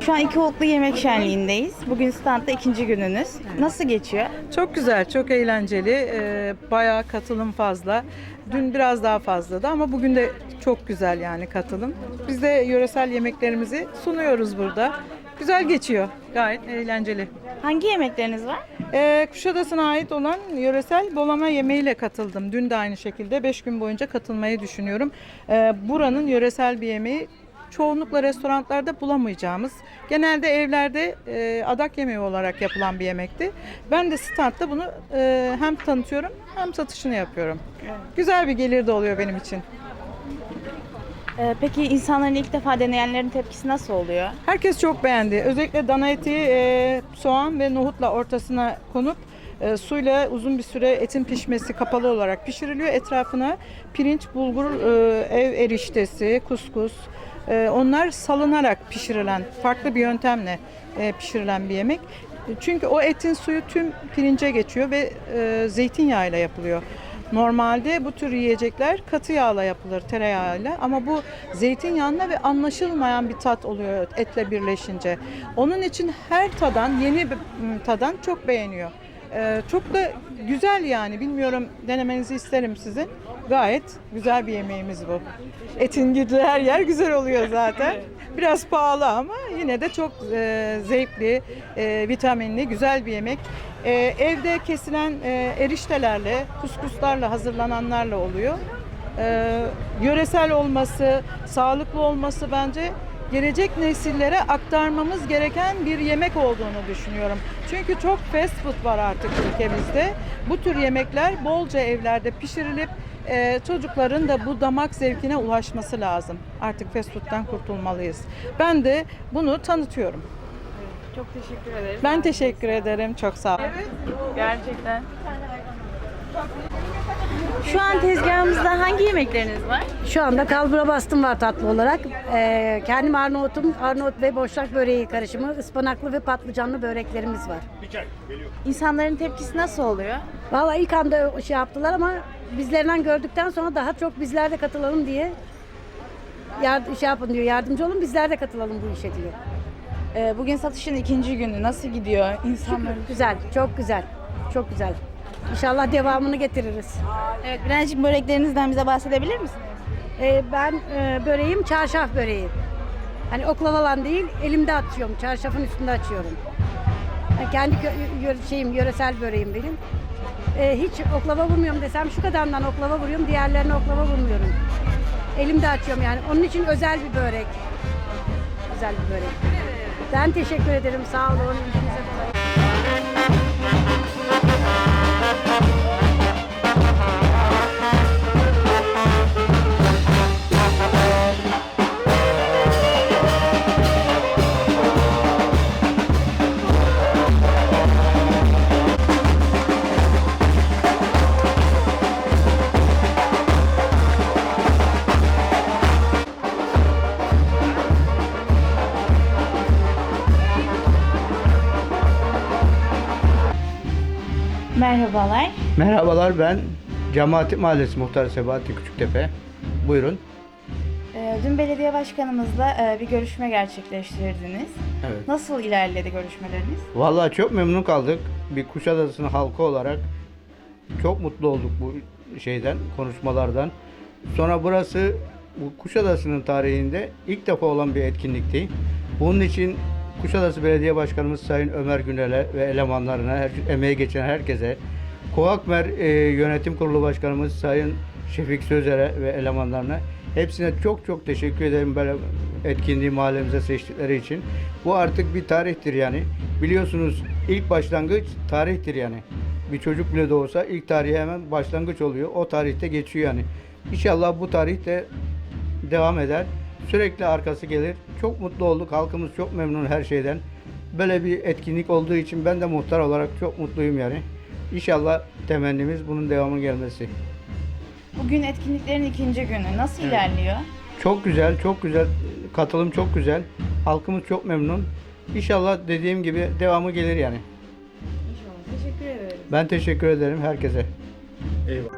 Şu an iki oklu yemek şenliğindeyiz. Bugün standta ikinci gününüz. Nasıl geçiyor? Çok güzel, çok eğlenceli. Ee, bayağı katılım fazla. Dün biraz daha fazladı ama bugün de çok güzel yani katılım. Biz de yöresel yemeklerimizi sunuyoruz burada. Güzel geçiyor. Gayet eğlenceli. Hangi yemekleriniz var? Ee, Kuşadası'na ait olan yöresel bolama yemeğiyle katıldım. Dün de aynı şekilde 5 gün boyunca katılmayı düşünüyorum. Ee, buranın yöresel bir yemeği çoğunlukla restoranlarda bulamayacağımız, genelde evlerde e, adak yemeği olarak yapılan bir yemekti. Ben de standta bunu e, hem tanıtıyorum hem satışını yapıyorum. Güzel bir gelir de oluyor benim için. Ee, peki insanların ilk defa deneyenlerin tepkisi nasıl oluyor? Herkes çok beğendi. Özellikle dana eti e, soğan ve nohutla ortasına konup e, suyla uzun bir süre etin pişmesi kapalı olarak pişiriliyor. Etrafına pirinç, bulgur, e, ev eriştesi, kuskus e, onlar salınarak pişirilen farklı bir yöntemle e, pişirilen bir yemek. Çünkü o etin suyu tüm pirince geçiyor ve e, zeytinyağıyla yapılıyor. Normalde bu tür yiyecekler katı yağla yapılır, tereyağıyla ama bu zeytinyağına ve anlaşılmayan bir tat oluyor etle birleşince. Onun için her tadan, yeni bir tadan çok beğeniyor. Ee, çok da güzel yani. Bilmiyorum denemenizi isterim sizin. Gayet güzel bir yemeğimiz bu. Etin girdiği her yer güzel oluyor zaten. Biraz pahalı ama yine de çok e, zevkli, e, vitaminli, güzel bir yemek. E, evde kesilen e, eriştelerle, kuskuslarla hazırlananlarla oluyor. E, yöresel olması, sağlıklı olması bence gelecek nesillere aktarmamız gereken bir yemek olduğunu düşünüyorum. Çünkü çok fast food var artık ülkemizde. Bu tür yemekler bolca evlerde pişirilip e, çocukların da bu damak zevkine ulaşması lazım. Artık fast food'dan kurtulmalıyız. Ben de bunu tanıtıyorum. Çok teşekkür ederim. Ben teşekkür ederim. Çok sağ olun. Gerçekten. Şu an tezgahımızda hangi yemekleriniz var? Şu anda kalbura bastım var tatlı olarak. Ee, kendim Arnavut'um. Arnavut ve boşnak böreği karışımı, ıspanaklı ve patlıcanlı böreklerimiz var. İnsanların tepkisi nasıl oluyor? Vallahi ilk anda şey yaptılar ama bizlerinden gördükten sonra daha çok bizler de katılalım diye yard şey yapın diyor, yardımcı olun bizler de katılalım bu işe diyor. Ee, bugün satışın ikinci günü. Nasıl gidiyor? İnsanların... Güzel, çok güzel, çok güzel. İnşallah devamını getiririz. Evet, birazcık böreklerinizden bize bahsedebilir misiniz? Ee, ben e, böreğim çarşaf böreği. Hani oklavalan değil, elimde açıyorum. Çarşafın üstünde açıyorum. Yani kendi kö- şeyim, yöresel böreğim benim. Ee, hiç oklava vurmuyorum desem şu kadarından oklava vuruyorum, diğerlerine oklava vurmuyorum. Elimde açıyorum yani. Onun için özel bir börek. Özel bir börek. Ben teşekkür ederim. Sağ olun. İlginize dolayı. Merhabalar. Merhabalar ben Cemaati Mahallesi Muhtarı Sebahattin Küçüktepe. Buyurun. Ee, dün belediye başkanımızla e, bir görüşme gerçekleştirdiniz. Evet. Nasıl ilerledi görüşmeleriniz? Vallahi çok memnun kaldık. Bir Kuşadası'nın halkı olarak çok mutlu olduk bu şeyden, konuşmalardan. Sonra burası bu Kuşadası'nın tarihinde ilk defa olan bir etkinlikti. Bunun için Kuşadası Belediye Başkanımız Sayın Ömer Günel'e ve elemanlarına, her, emeği geçen herkese, Koakmer e, Yönetim Kurulu Başkanımız Sayın Şefik Sözer'e ve elemanlarına hepsine çok çok teşekkür ederim böyle etkinliği mahallemize seçtikleri için. Bu artık bir tarihtir yani. Biliyorsunuz ilk başlangıç tarihtir yani. Bir çocuk bile doğsa ilk tarihe hemen başlangıç oluyor. O tarihte geçiyor yani. İnşallah bu tarih de devam eder. Sürekli arkası gelir. Çok mutlu olduk. Halkımız çok memnun her şeyden. Böyle bir etkinlik olduğu için ben de muhtar olarak çok mutluyum yani. İnşallah temennimiz bunun devamı gelmesi. Bugün etkinliklerin ikinci günü. Nasıl ilerliyor? Çok güzel, çok güzel. Katılım çok güzel. Halkımız çok memnun. İnşallah dediğim gibi devamı gelir yani. İnşallah. Teşekkür ederim. Ben teşekkür ederim herkese. Eyvallah.